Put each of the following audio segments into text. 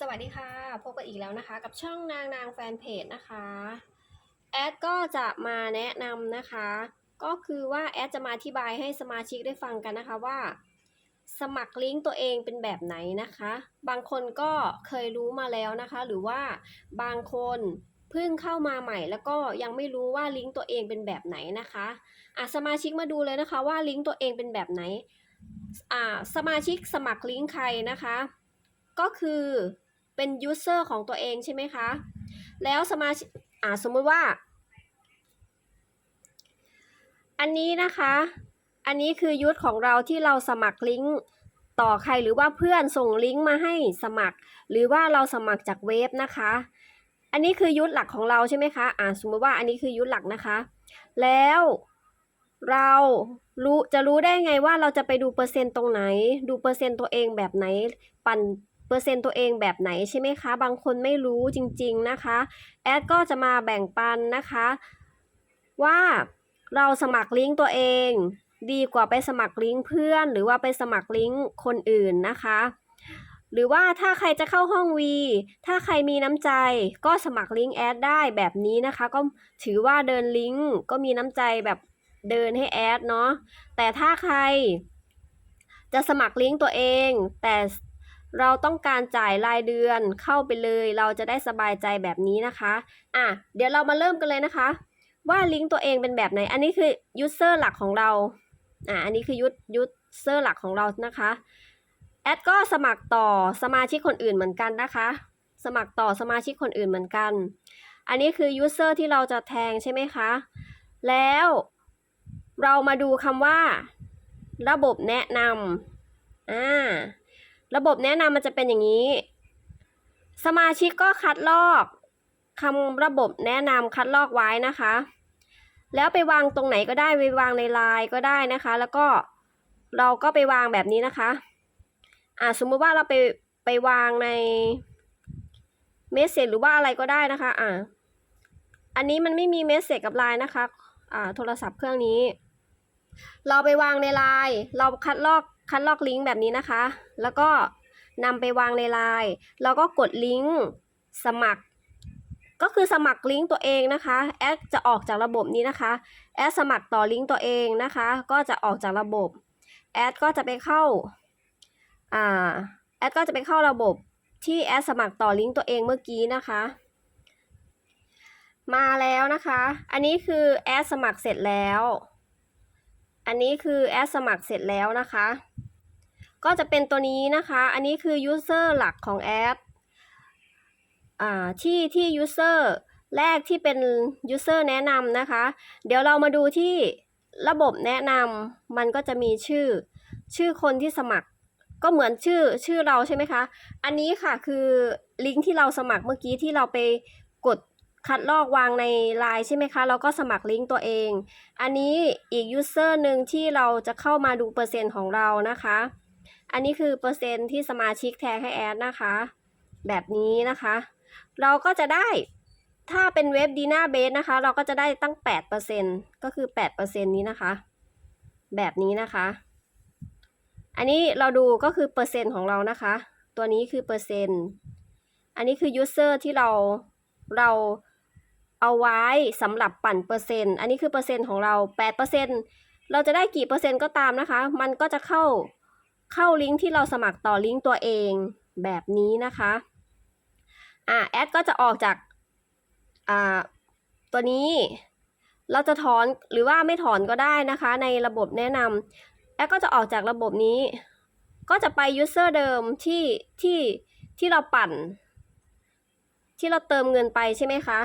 สวัสดีค่ะ พบกันอีกแล้วนะคะ กับช่องนางนางแฟนเพจนะคะ แอดก็จะมาแนะนำนะคะ ก็คือว่าแอดจะมาอธิบายให้สมาชิกได้ฟังกันนะคะว่า สมัครลิงก์ตัวเองเป็นแบบไหนนะคะ บางคนก็เคยรู้มาแล้วนะคะ หรือว่าบางคนเพิ่งเข้ามาใหม่แล้วก็ยังไม่รู้ว่าลิงก์ตัวเองเป็นแบบไหนนะคะอะสมาชิกมาดูเลยนะคะว่าลิงก์ตัวเองเป็นแบบไหนอ่าสมาชิกสมัครลิงก์ใครนะคะ ก็คือเป็นยูเซอร์ของตัวเองใช่ไหมคะ แล้วสมาชิกอ่าสมมุติว่า อันนี้นะคะ อันนี้คือยุทธของเราที่เราสมัครลิงก์ต่อใครหรือว่าเพื่อนส่งลิงก์มาให้สมัคร หรือว่าเราสมัครจากเว็บนะคะ อันนี้คือยุทธหลักของเราใช่ไหมคะอ่าสมมติว่าอันนี้คือยุทธหลักนะคะ แล้วเรารู้จะรู้ได้ไงว่าเราจะไปดูเปอร์เซ็นต์ตรงไหน ดูเปอร์เซ็นต์ตัวเองแบบไหน ปั่น เปอร์เซ็นต์ตัวเองแบบไหนใช่ไหมคะ บางคนไม่รู้จริงๆนะคะ แอดก็จะมาแบ่งปันนะคะ ว่าเราสมัครลิงก์ตัวเอง ดีกว่าไปสมัครลิงก์เพื่อน หรือว่าไปสมัครลิงก์คนอื่นนะคะ หรือว่าถ้าใครจะเข้าห้องวีถ้าใครมีน้ำใจก็สมัครลิงก์แอดได้แบบนี้นะคะ ก็ถือว่าเดินลิงก์ก็มีน้ำใจแบบเดินให้แอดเนาะแต่ถ้าใครจะสมัครลิงก์ตัวเอง แต่ เราต้องการจ่ายรายเดือนเข้าไปเลย เราจะได้สบายใจแบบนี้นะคะอะเดี๋ยวเรามาเริ่มกันเลยนะคะ ว่าลิงก์ตัวเองเป็นแบบไหน อันนี้คือยูเซอร์หลักของเราอะอันนี้คือยูยูเซอร์หลักของเรานะคะแอดก็สมัครต่อสมาชิกคนอื่นเหมือนกันนะคะ สมัครต่อสมาชิกคนอื่นเหมือนกัน อันนี้คือยูเซอร์ที่เราจะแทงใช่ไหมคะ แล้วเรามาดูคำว่า ระบบแนะนำอ่า ระบบแนะนำมันจะเป็นอย่างนี้ สมาชิกก็คัดลอกคำระบบแนะนำคัดลอกไว้นะคะ แล้วไปวางตรงไหนก็ได้ไปวางในไลน์ก็ได้นะคะ แล้วก็เราก็ไปวางแบบนี้นะคะอ่าสมมติว่าเราไปไปวางในเมสเซจหรือว่าอะไรก็ได้นะคะอ่าอันนี้มันไม่มีเมสเซจกับไลน์นะคะอ่าโทรศัพท์เครื่องนี้ เราไปวางในไลน์เราคัดลอก คัดลอกลิงก์แบบนี้นะคะ แล้วก็นำไปวางในไลน์เราก็กดลิงก์สมัคร ก็คือสมัครลิงก์ตัวเองนะคะแอดจะออกจากระบบนี้นะคะแอดสมัครต่อลิงก์ตัวเองนะคะ ก็จะออกจากระบบแอดก็จะไปเข้าอ่าแอดก็จะไปเข้าระบบที่แอดสมัครต่อลิงก์ตัวเองเมื่อกี้นะคะ มาแล้วนะคะ อันนี้คือแอดสมัครเสร็จแล้ว อันนี้คือแอดสมัครเสร็จแล้วนะคะ ก็จะเป็นตัวนี้นะคะ อันนี้คือยูเซอร์หลักของแอดที่ที่ยูเซอร์แรกที่เป็นยูเซอร์แนะนำนะคะ เดี๋ยวเรามาดูที่ระบบแนะนำมันก็จะมีชื่อ ชื่อคนที่สมัคร ก็เหมือนชื่อชื่อเราใช่ไหมคะ อันนี้ค่ะคือลิงก์ที่เราสมัครเมื่อกี้ที่เราไปกด คัดลอกวางในไลน์ใช่ไหมคะ เราก็สมัครลิงก์ตัวเอง อันนี้อีกยูเซอร์หนึ่งที่เราจะเข้ามาดูเปอร์เซ็นต์ของเรานะคะ อันนี้คือเปอร์เซ็นต์ที่สมาชิกแทงให้แอดนะคะ แบบนี้นะคะ เราก็จะได้ถ้าเป็นเว็บดีน่าเบสนะคะ เราก็จะได้ตั้ง 8%ก็คือ 8%นี้นะคะ แบบนี้นะคะ อันนี้เราดูก็คือเปอร์เซ็นต์ของเรานะคะ ตัวนี้คือเปอร์เซ็นต์ อันนี้คือยูเซอร์ที่เราเรา เอาไว้สำหรับปั่นเปอร์เซ็นต์ อันนี้คือเปอร์เซ็นต์ของเรา8%เราจะได้กี่เปอร์เซ็นต์ก็ตามนะคะ มันก็จะเข้าเข้าลิงก์ที่เราสมัครต่อลิงก์ตัวเองแบบนี้นะคะ อ่าแอดก็จะออกจาก อ่า ตัวนี้ เราจะถอนหรือว่าไม่ถอนก็ได้นะคะ ในระบบแนะนำแอดก็จะออกจากระบบนี้ ก็จะไปยูเซอร์เดิมที่ที่ที่เราปั่น ที่เราเติมเงินไปใช่ไหมคะ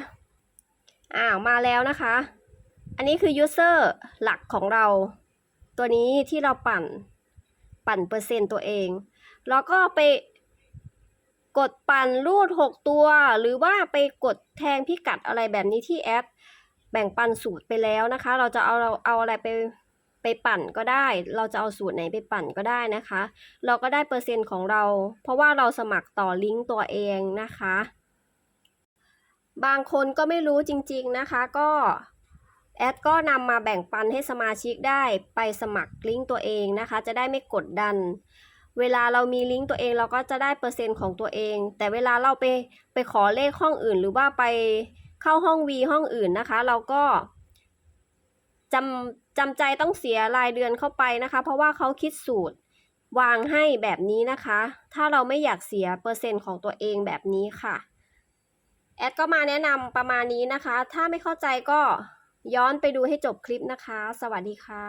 อ้าวมาแล้วนะคะ อันนี้คือยูเซอร์หลักของเรา ตัวนี้ที่เราปั่น ปั่นเปอร์เซ็นต์ตัวเอง แล้วก็ไปกดปั่นรูด 6 ตัว หรือว่าไปกดแทงพิกัดอะไรแบบนี้ที่แอปแบ่งปันสูตรไปแล้วนะคะ เราจะเอาเราเอาอะไรไปไปปั่นก็ได้ เราจะเอาสูตรไหนไปปั่นก็ได้นะคะ เราก็ได้เปอร์เซ็นต์ของเรา เพราะว่าเราสมัครต่อลิงก์ตัวเองนะคะ บางคนก็ไม่รู้จริงๆนะคะก็แอดก็นำมาแบ่งปันให้สมาชิกได้ไปสมัครลิงก์ตัวเองนะคะ จะได้ไม่กดดัน เวลาเรามีลิงก์ตัวเองเราก็จะได้เปอร์เซ็นต์ของตัวเอง แต่เวลาเราไปไปขอเลขห้องอื่น หรือว่าไปเข้าห้องวีห้องอื่นนะคะ เราก็จำจำใจต้องเสียรายเดือนเข้าไปนะคะ เพราะว่าเขาคิดสูตรวางให้แบบนี้นะคะ ถ้าเราไม่อยากเสียเปอร์เซ็นต์ของตัวเองแบบนี้ค่ะ แอดก็มาแนะนำประมาณนี้นะคะ ถ้าไม่เข้าใจก็ย้อนไปดูให้จบคลิปนะคะ สวัสดีค่ะ